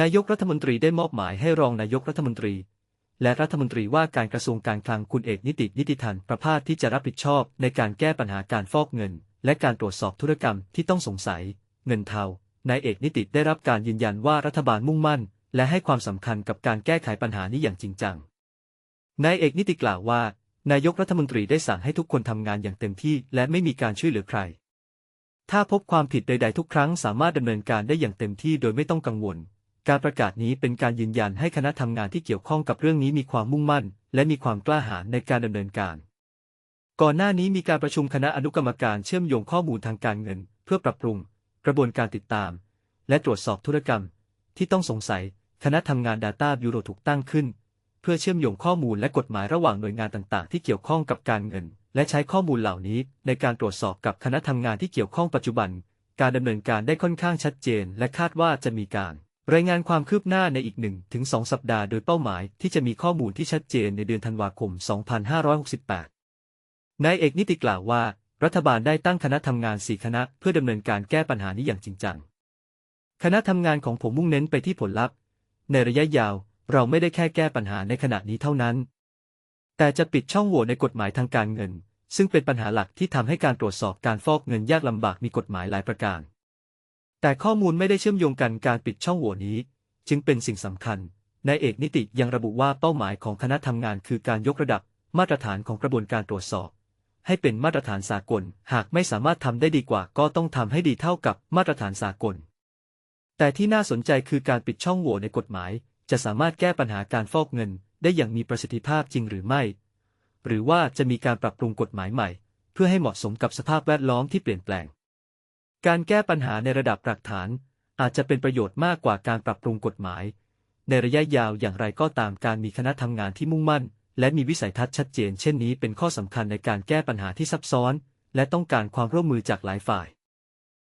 นายกรัฐมนตรีได้มอบหมายให้รองนายกรัฐมนตรี และรัฐมนตรีว่าการกระทรวงการคลังคุณเอกนิตินิติธันประภาสที่จะรับผิดชอบในการแก้ปัญหาการฟอกเงิน และการตรวจสอบธุรกรรมที่ต้องสงสัย เงินเทานายเอกนิติได้รับการยืนยันว่ารัฐบาลมุ่งมั่น และให้ความสำคัญกับการแก้ไขปัญหานี้อย่างจริงจังนายเอกนิติกล่าวว่า นายกรัฐมนตรีได้สั่งให้ทุกคนทำงานอย่างเต็มที่ และไม่มีการช่วยเหลือใคร ถ้าพบความผิดใด ๆ ทุกครั้งสามารถดำเนินการได้อย่างเต็มที่โดยไม่ต้องกังวล การประกาศนี้เป็นการยืนยันให้คณะทำงานที่เกี่ยวข้องกับเรื่องนี้มีความมุ่งมั่น และมีความกล้าหาญในการดำเนินการ ก่อนหน้านี้มีการประชุมคณะอนุกรรมการเชื่อมโยงข้อมูลทางการเงิน เพื่อปรับปรุง กระบวนการติดตาม และตรวจสอบธุรกรรม ที่ต้องสงสัย คณะทำงาน Data Bureau ถูกตั้งขึ้น เพื่อเชื่อมโยงข้อมูลและกฎหมายระหว่างหน่วยงานต่างๆ ที่เกี่ยวข้องกับการเงิน และใช้ข้อมูลเหล่านี้ ในการตรวจสอบกับคณะทำงานที่เกี่ยวข้องปัจจุบัน การดำเนินการได้ค่อนข้างชัดเจน และคาดว่าจะมีการ รายงานความคืบหน้าในอีกหนึ่งถึงสองสัปดาห์โดยเป้าหมายที่จะมีข้อมูลที่ชัดเจนในเดือนธันวาคม 2568 นายเอกนิติกล่าวว่า รัฐบาลได้ตั้งคณะทำงานสี่คณะเพื่อดำเนินการแก้ปัญหานี้อย่างจริงจัง คณะทำงานของผมมุ่งเน้นไปที่ผลลัพธ์ ในระยะยาวเราไม่ได้แค่แก้ปัญหาในขณะนี้เท่านั้น แต่จะปิดช่องโหว่ในกฎหมายทางการเงิน ซึ่งเป็นปัญหาหลักที่ทำให้การตรวจสอบการฟอกเงินยากลำบากมีกฎหมายหลายประการ แต่ข้อมูลไม่ได้เชื่อมโยงกันการปิดช่องโหว่นี้ จึงเป็นสิ่งสำคัญนายเอกนิติยังระบุว่าเป้าหมายของคณะทำงานคือการยกระดับมาตรฐานของกระบวนการตรวจสอบ ให้เป็นมาตรฐานสากล หากไม่สามารถทำได้ดีกว่าก็ต้องทำให้ดีเท่ากับมาตรฐานสากล แต่ที่น่าสนใจคือการปิดช่องโหว่ในกฎหมาย จะสามารถแก้ปัญหาการฟอกเงิน ได้อย่างมีประสิทธิภาพจริงหรือไม่ หรือว่าจะมีการปรับปรุงกฎหมายใหม่ เพื่อให้เหมาะสมกับสภาพแวดล้อมที่เปลี่ยนแปลง การแก้ปัญหาในระดับหลักฐานอาจจะเป็นประโยชน์มากกว่าการปรับปรุงกฎหมาย ในระยะยาวอย่างไรก็ตามการมีคณะทำงานที่มุ่งมั่น และมีวิสัยทัศน์ชัดเจนเช่นนี้เป็นข้อสำคัญในการแก้ปัญหาที่ซับซ้อน และต้องการความร่วมมือจากหลายฝ่าย